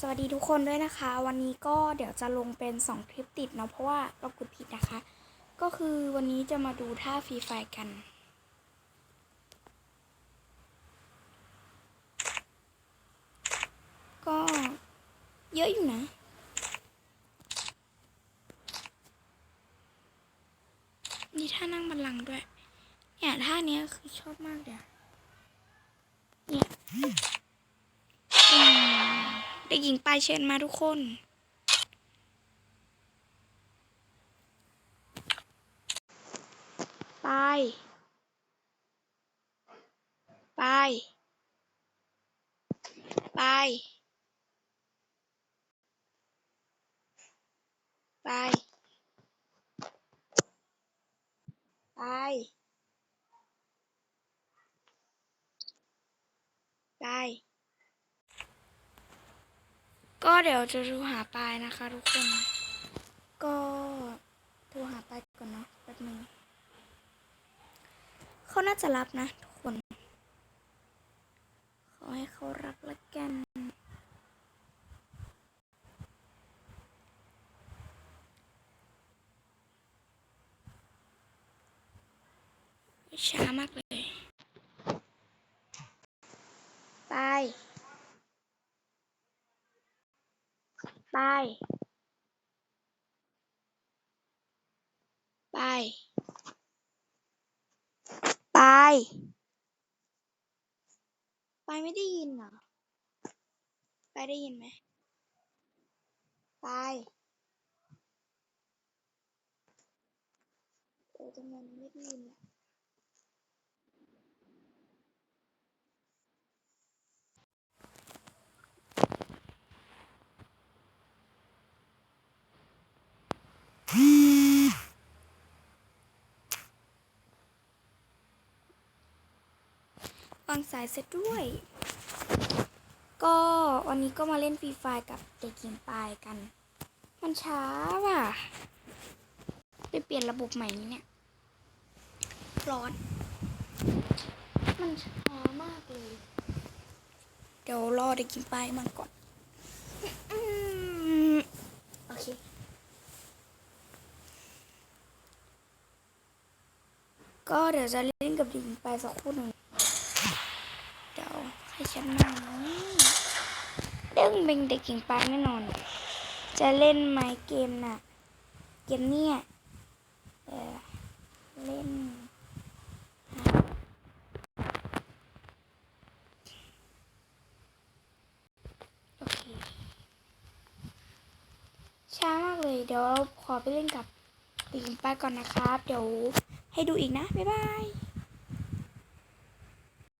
สวัสดีทุกคนด้วยนะคะ วันนี้ก็เดี๋ยวจะลงเป็น 2 คลิปติดเนาะเพราะว่าเรากดผิดนะคะ ก็คือวันนี้จะมาดูท่าฟรีไฟกัน ก็เยอะอยู่นะมีท่านั่งบันลังด้วย เนี่ยท่านี้คือชอบมากเลยอะเนี่ย มเด็กหญิงปลายเชิญมาทุกคน ไป ไป ไป ไป ไป ไป ก็เดี๋ยวจะโทรหาปายนะคะ ทุกคน ก็โทรหาปายก่อนเนาะแป๊บนึงเขาน่าจะรับนะทุกคนขอให้เขารับละกันช้ามากเลย ไป ไป ไป ไป ไปไม่ได้ยินเหรอ ไปได้ยินไหม ไปเออทำไมไม่ได้ยินอะ วางสายเสร็จด้วย ก็วันนี้ก็มาเล่นฟรีไฟกับเด็กหญิงปายกัน มันช้าว่ะ ไปเปลี่ยนระบบใหม่นี้เนี่ย ร้อน มันช้ามากเลย เดี๋ยวรอเด็กหญิงปายมาก่อน โอเคก็เดี๋ยวจะเล่นกับหญิงปายสักครู่หนึ่ง ฉันมาเรื่องเป็นเด็กหญิงปาแน่นอน จะเล่นไหมเกมน่ะ เกมเนี่ยเออเล่นโอเคช้ามากเลยเดี๋ยวขอไปเล่นกับเด็กหญิงปาก่อนนะครับ เดี๋ยวให้ดูอีกนะ บ๊ายบาย